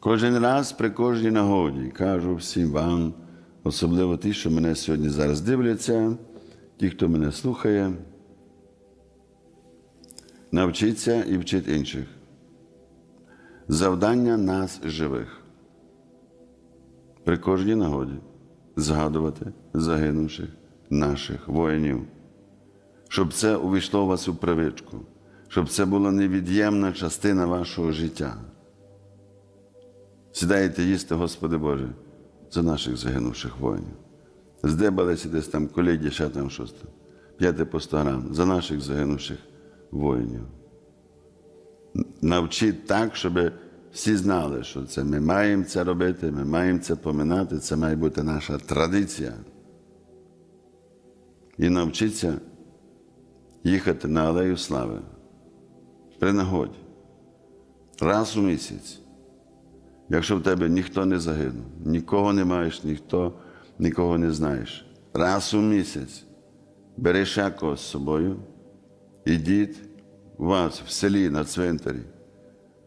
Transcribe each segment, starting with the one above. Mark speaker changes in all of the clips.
Speaker 1: Кожен раз при кожній нагоді кажу всім вам, особливо ті, що мене сьогодні зараз дивляться, ті, хто мене слухає, навчіться і вчіть інших. Завдання нас живих. При кожній нагоді згадувати загинувших наших воїнів, щоб це увійшло у вас у привичку, щоб це була невід'ємна частина вашого життя. Сідаєте їсти, Господи Боже, за наших загинувших воїнів. Здебалися десь там коліді, ще там щось. П'яте по 100 грам за наших загинувших воїнів. Навчіть так, щоб всі знали, що це ми маємо це робити, ми маємо це поминати, це має бути наша традиція. І навчіться їхати на Алею Слави при нагоді раз у місяць. Якщо в тебе ніхто не загинув, нікого не маєш, ніхто нікого не знаєш. Раз у місяць бери ще з собою, ідіть у вас в селі на цвинтарі.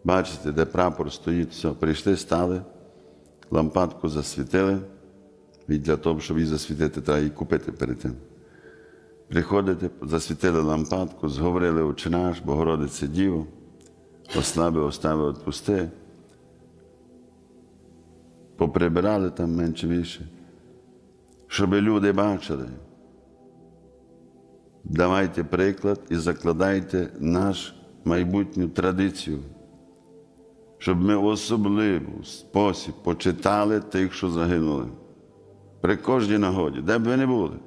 Speaker 1: Бачите, де прапор стоїть, все, прийшли, стали, лампадку засвітили. І для того, щоб її засвітити, треба її купити перед тим. Приходите, засвітили лампадку, зговорили «Отче наш, Богородице Діво, ослаби, остави, отпусти поприбирали там менше більше, щоб люди бачили. Давайте приклад і закладайте наш майбутню традицію, щоб ми в особливий спосіб почитали тих, що загинули. При кожній нагоді, де б ви не були.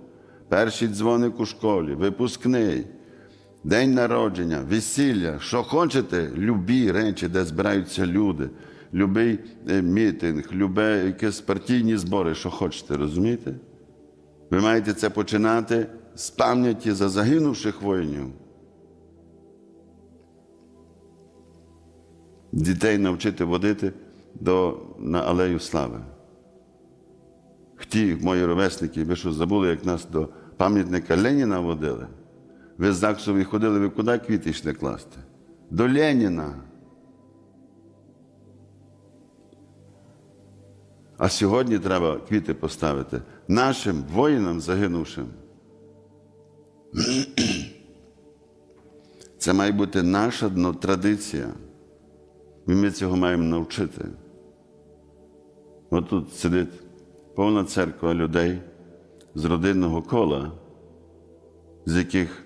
Speaker 1: Перший дзвоник у школі, випускний, день народження, весілля, що хочете, любі речі, де збираються люди, любий е, мітинг, любе якісь партійні збори, що хочете, розумієте? Ви маєте це починати з пам'яті за загинувших воїнів. Дітей навчити водити до, на алею слави. Ті мої ровесники, ви що забули, як нас до пам'ятника Леніна водили? Ви з Заксові ходили, ви куди квіти йшли класти? До Леніна. А сьогодні треба квіти поставити нашим воїнам загинувшим. Це має бути наша традиція. І ми цього маємо навчити. От тут сидить повна церква людей з родинного кола, з яких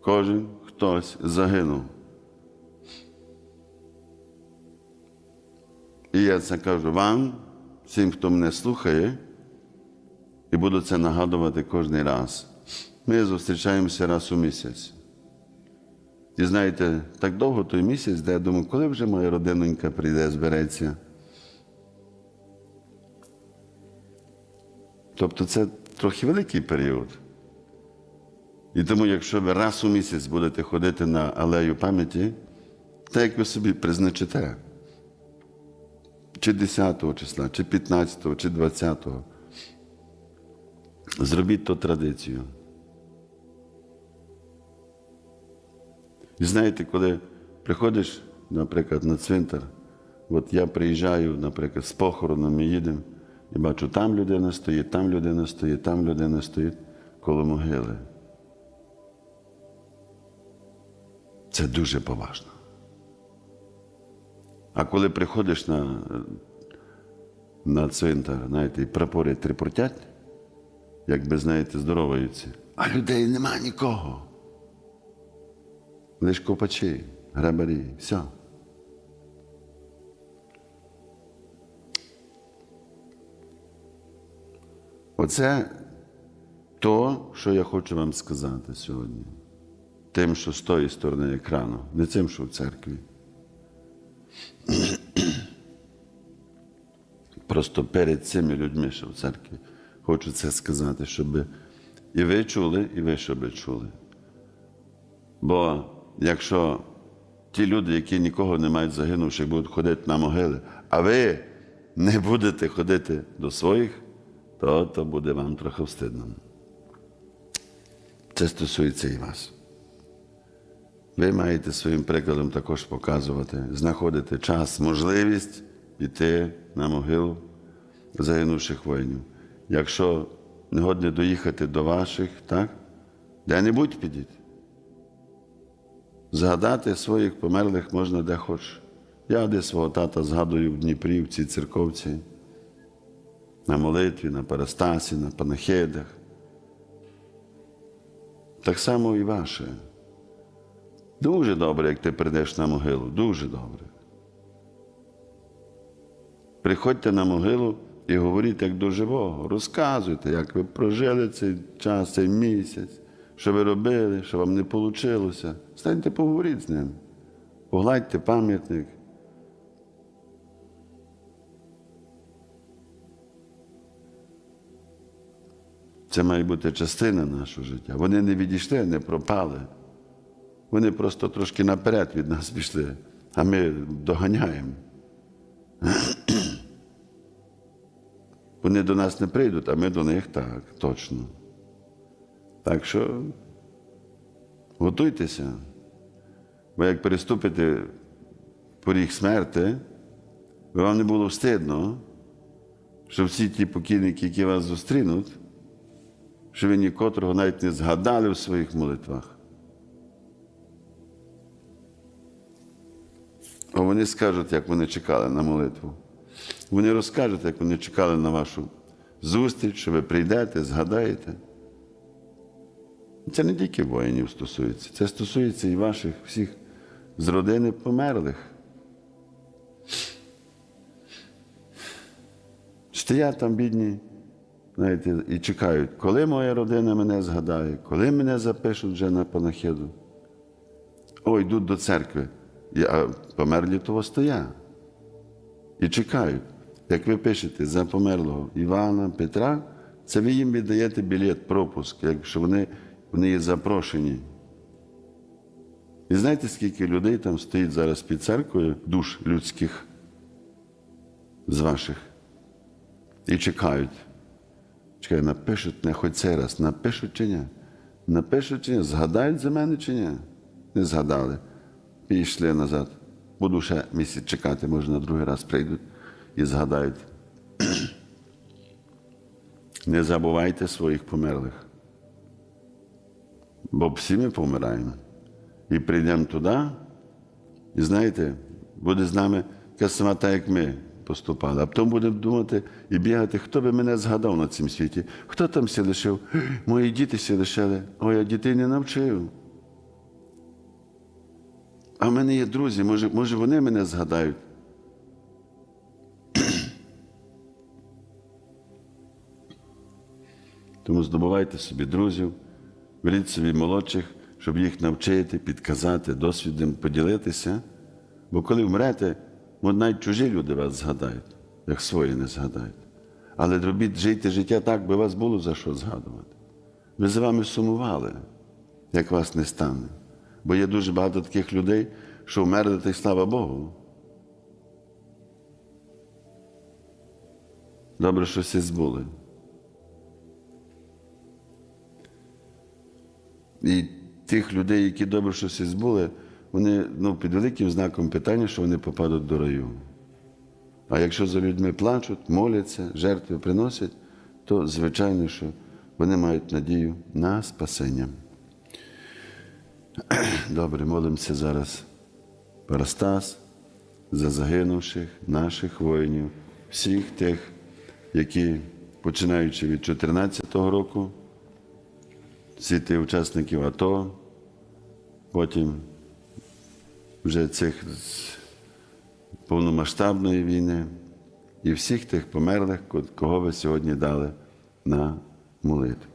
Speaker 1: кожен хтось загинув. І я це кажу вам, всім, хто мене слухає, і буду це нагадувати кожен раз. Ми зустрічаємося раз у місяць. І знаєте, так довго той місяць, де я думаю, коли вже моя родинонька прийде, збереться. Тобто це трохи великий період. І тому, якщо ви раз у місяць будете ходити на алею пам'яті, так як ви собі призначите, чи 10 числа, чи 15, чи 20, зробіть то традицію. І знаєте, коли приходиш, наприклад, на цвинтар, от я приїжджаю, наприклад, з похороном ми їдемо, і бачу, там людина стоїть, там людина стоїть, там людина стоїть коло могили. Це дуже поважно. А коли приходиш на, на цвинтар, знаєте, і прапори трипортять, якби, знаєте, здороваються, а людей нема нікого. Лиш копачі, грабарі, все. Оце то, що я хочу вам сказати сьогодні. Тим, що з тої сторони екрану, не тим, що в церкві. Просто перед цими людьми, що в церкві, хочу це сказати, щоб і ви чули, і ви щоб чули. Бо якщо ті люди, які нікого не мають загинувших, будуть ходити на могили, а ви не будете ходити до своїх, то, то буде вам трохи встидно. Це стосується і вас. Ви маєте своїм прикладом також показувати, знаходити час, можливість піти на могилу загинувших воїнів. Якщо не годне доїхати до ваших, так? Де-небудь підіть. Згадати своїх померлих можна де хочеш. Я де свого тата згадую в Дніпрі, в цій церковці, на молитві, на Парастасі, на панахидах. Так само і ваше. Дуже добре, як ти прийдеш на могилу, дуже добре. Приходьте на могилу і говоріть як до живого. Розказуйте, як ви прожили цей час, цей місяць, що ви робили, що вам не вийшло. Станьте поговоріть з ним. Погладьте пам'ятник. Це має бути частина нашого життя. Вони не відійшли, не пропали. Вони просто трошки наперед від нас пішли, а ми доганяємо. Вони до нас не прийдуть, а ми до них так, точно. Так що готуйтеся. Бо як переступите поріг смерти, вам не було встидно, що всі ті покійники, які вас зустрінуть, що ви нікотрого навіть не згадали в своїх молитвах. А вони скажуть, як вони чекали на молитву. Вони розкажуть, як вони чекали на вашу зустріч, що ви прийдете, згадаєте. Це не тільки воїнів стосується, це стосується і ваших всіх з родини померлих. Стоять там бідні, знаєте, і чекають, коли моя родина мене згадає, коли мене запишуть вже на панахиду. О, йдуть до церкви, а померлі того стоять. І чекають. Як ви пишете за померлого Івана, Петра, це ви їм віддаєте білет, пропуск, якщо вони, вони є запрошені. І знаєте, скільки людей там стоїть зараз під церквою, душ людських з ваших, і чекають. Чекай, напишуть не хоч цей раз, напишуть чи ні? Напишуть чи ні? Згадають за мене чи ні? Не згадали. Пішли назад. Буду ще місяць чекати, може на другий раз прийдуть і згадають. Не забувайте своїх померлих. Бо всі ми помираємо. І прийдемо туди, і знаєте, буде з нами така сама та, як ми поступали. А потім будемо думати і бігати, хто би мене згадав на цьому світі, хто там все лишив? Мої діти все лишили, ой, я дітей не навчив. А в мене є друзі, може, може вони мене згадають. Тому здобувайте собі друзів, беріть собі молодших, щоб їх навчити, підказати, досвідом поділитися. Бо коли вмрете, може, навіть чужі люди вас згадають, як свої не згадають. Але робіть жити життя так, би вас було за що згадувати. Ви за вами сумували, як вас не стане. Бо є дуже багато таких людей, що вмерли, та й слава Богу. Добре, що всі збули. І тих людей, які добре що всі збули, вони ну, під великим знаком питання, що вони попадуть до раю. А якщо за людьми плачуть, моляться, жертви приносять, то звичайно, що вони мають надію на спасення. Добре, молимося зараз. Парастас за загинувших наших воїнів, всіх тих, які, починаючи від 2014 року, всі ті учасників АТО, потім вже цих повномасштабної війни і всіх тих померлих, кого ви сьогодні дали на молитву.